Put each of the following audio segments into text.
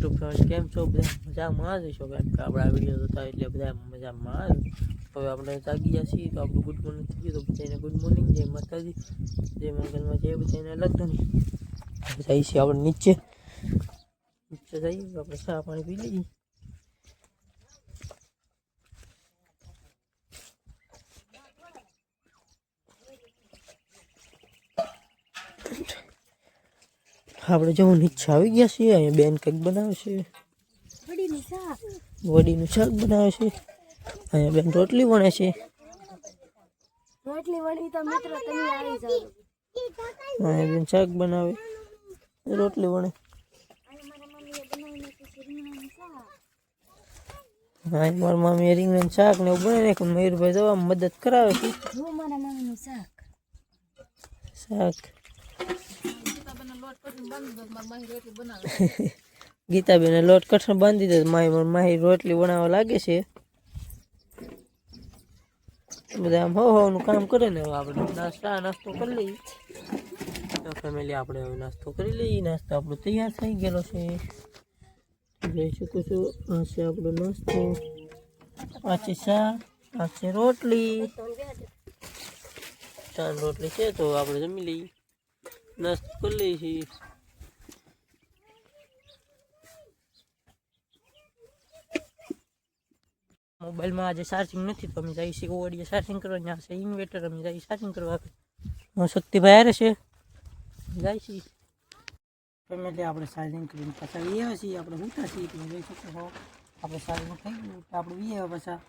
YouTube family કેમ છો? બધા મજામાં જ છો કેમ કે આપણા વીડિયો જોતા એટલે બધા મજામાં જ. હવે આપણે જાગી ગયા છીએ તો આપણું ગુડ મોર્નિંગ થઈ ગયું તો બધાને ગુડ મોર્નિંગ જય માતાજી, જય મંગલમાં, જય બધાને અલગ ધની જઈએ છીએ આપણે નીચે. નીચે જઈએ, આપણે ચા પાણી પી લઈએ. આપણે જવું નીચે આવી ગયા છીએ. અહીંયા બેન કંઈક બનાવે છે. વડીની શાક બનાવે છે. અહીંયા બેન રોટલી વણે છે. રોટલી વણી તો મિત્રો તમે આવી જાઓ. અહીંયા બેન શાક બનાવે. રોટલી વણે. હા મારા મામી રીંગણ શાક ને એવું બને નાખ્યું. મયુરભાઈ મદદ કરાવે છે. મારા મમ્મીનું શાક. શાક. ગીતાબેને લોટ કઠણ બાંધી દીધો. માહી માહી રોટલી બનાવવા લાગે છે. બધા આમ હો હોનું કામ કરે ને હવે આપણે. નાસ્તા નાસ્તો કરી લઈએ. ફેમિલી આપણે હવે નાસ્તો કરી લઈએ. નાસ્તો આપણો તૈયાર થઈ ગયેલો છે. જોઈ શકું છું આ છે આપણો નાસ્તો. આ છે ચા આ છે રોટલી. ચાર રોટલી છે તો આપણે જમી લઈએ. નાસ્તો કરી લઈએ છીએ મોબાઈલમાં આજે ચાર્જિંગ નથી તો અમે જઈએ છીએ ઓડીએ ચાર્જિંગ કરવા ત્યાં છે ઇન્વેટર અમે જઈએ ચાર્જિંગ કરવા હું શક્તિભાઈ હારે છે જાય છીએ ફેમિલી આપણે ચાર્જિંગ કરીને પાછા એ છીએ આપણે ઉઠા છીએ જોઈ શકો આપણે ચાર્જિંગ થઈ ગયું આપણે વી પાછા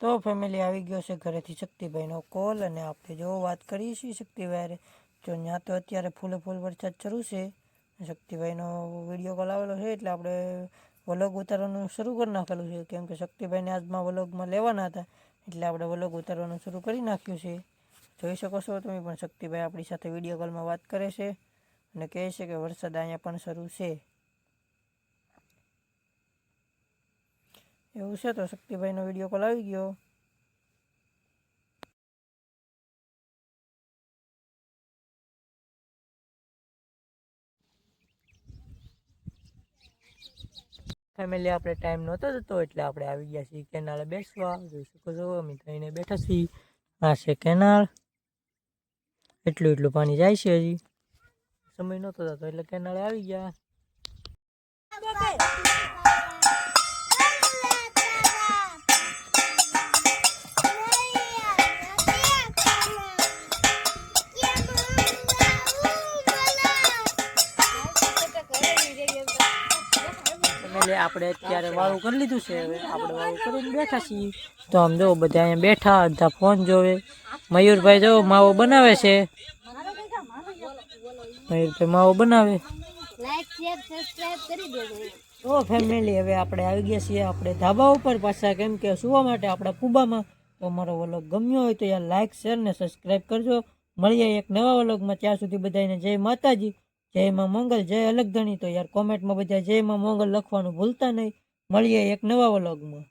તો ફેમિલી આવી ગયો છે ઘરેથી શક્તિભાઈનો કોલ અને આપણે જો વાત કરીએ છીએ શક્તિભાઈ જો ત્યાં તો અત્યારે ફૂલે ફૂલ વરસાદ શરૂ છે. શક્તિભાઈનો વીડિયો કોલ આવેલો છે એટલે આપણે વલોગ ઉતારવાનું શરૂ કરી નાખેલું છે. કેમ કે શક્તિભાઈને આજમાં વલોગમાં લેવાના હતા, એટલે આપણે વલોગ ઉતારવાનું શરૂ કરી નાખ્યું છે. જોઈ શકો છો તમે પણ શક્તિભાઈ આપણી સાથે વીડિયો કોલમાં વાત કરે છે અને કહે છે કે વરસાદ અહીંયા પણ શરૂ છે. એવું છે તો શક્તિભાઈનો વીડિયો કોલ આવી ગયો. ફેમિલી આપણે ટાઈમ નહોતો જતો એટલે આપણે આવી ગયા છીએ કેનાલે બેસવા. જોઈ શકો છો અમે થઈને બેઠા છીએ. આ છે કેનાલ. એટલું એટલું પાણી જાય છે હજી. સમય નહોતો થતો એટલે કેનાલે આવી ગયા. એટલે આપણે અત્યારે વાળું કરી લીધું છે હવે આપણે વાળું કરીને બેઠા છીએ. તો આમ જો બધા અહીંયા બેઠા અડધા ફોન જોવે. મયુરભાઈ જો માવો બનાવે છે. મયુરભાઈ માવો બનાવે. તો ફેમિલી હવે આપણે આવી ગયા છીએ આપણે ધાબા ઉપર પાછા કેમ કે સુવા માટે આપણા કુબામાં તો અમારો વલોગ ગમ્યો હોય તો યાર લાઇક શેર ને સબસ્ક્રાઈબ કરજો. મળીએ એક નવા વલોગમાં. ત્યાં સુધી બધાને જય માતાજી. જય માં મંગલ જય અલગ ધણી તો યાર કોમેન્ટમાં બધા જય માં મંગલ લખવાનું ભૂલતા નહીં. મળીએ એક નવા વ્લોગમાં.